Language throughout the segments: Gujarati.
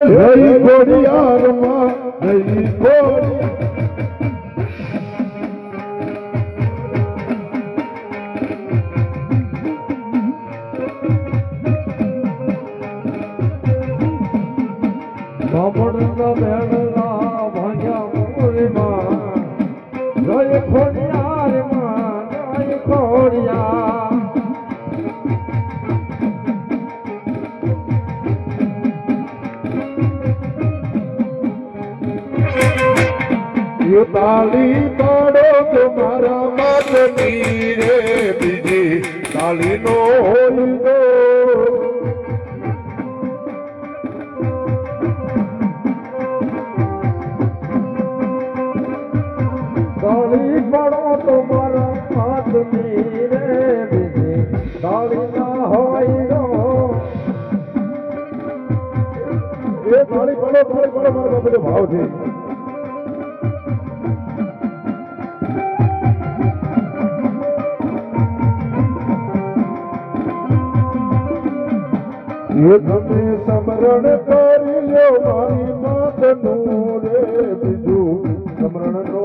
જય ખોડિયારમાં જય ખોડિયાર એ તાળી તો મારા માતની રે બીજી તાળી નો હોય તો તાળી પડો તો મારા માતની રે બીજી તાળી ના હોય એ તાળી પાડો તાળી પાડો મારા બાપુનો ભાવ છે समरे बी समरणो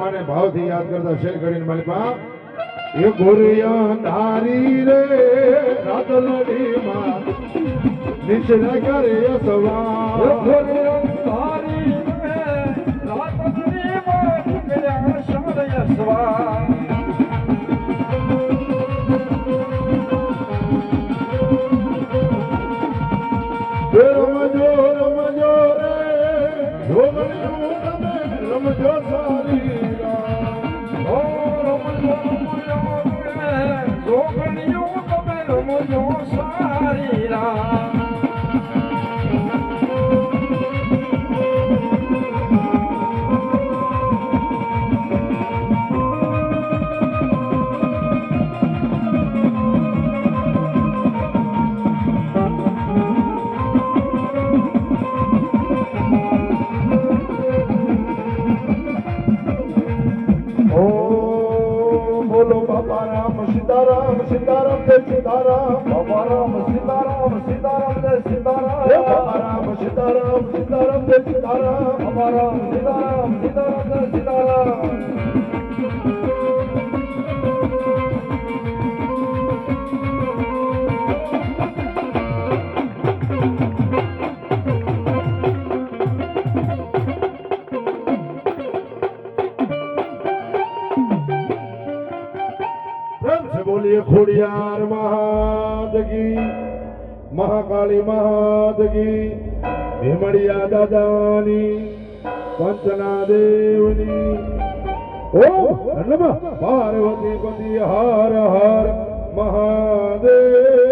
માને ભાવથી યાદ કરતા શેર કરીને મારી પા એ ગોરિયા ધારી રે રાતલડી માં નિશ્ચય કરે સવા ખોડી રંગધારી રે રાતની માં સ્વા તમે રમજો સારી. જોગણીયું તમે રમજો સારી Sitaram de Sitaram. Babaram Sitaram Sitaram de Sitaram. Babaram Sitaram Sitaram de Sitaram. Babaram Sitaram Sitaram de Sitaram. Khodiyar મહાદગી Mahakali મહાદગી ભીમડિયા દાદાની પંચના દેવની. ઓમ નમઃ પાર્વતી પતિ હર હર મહાદેવ.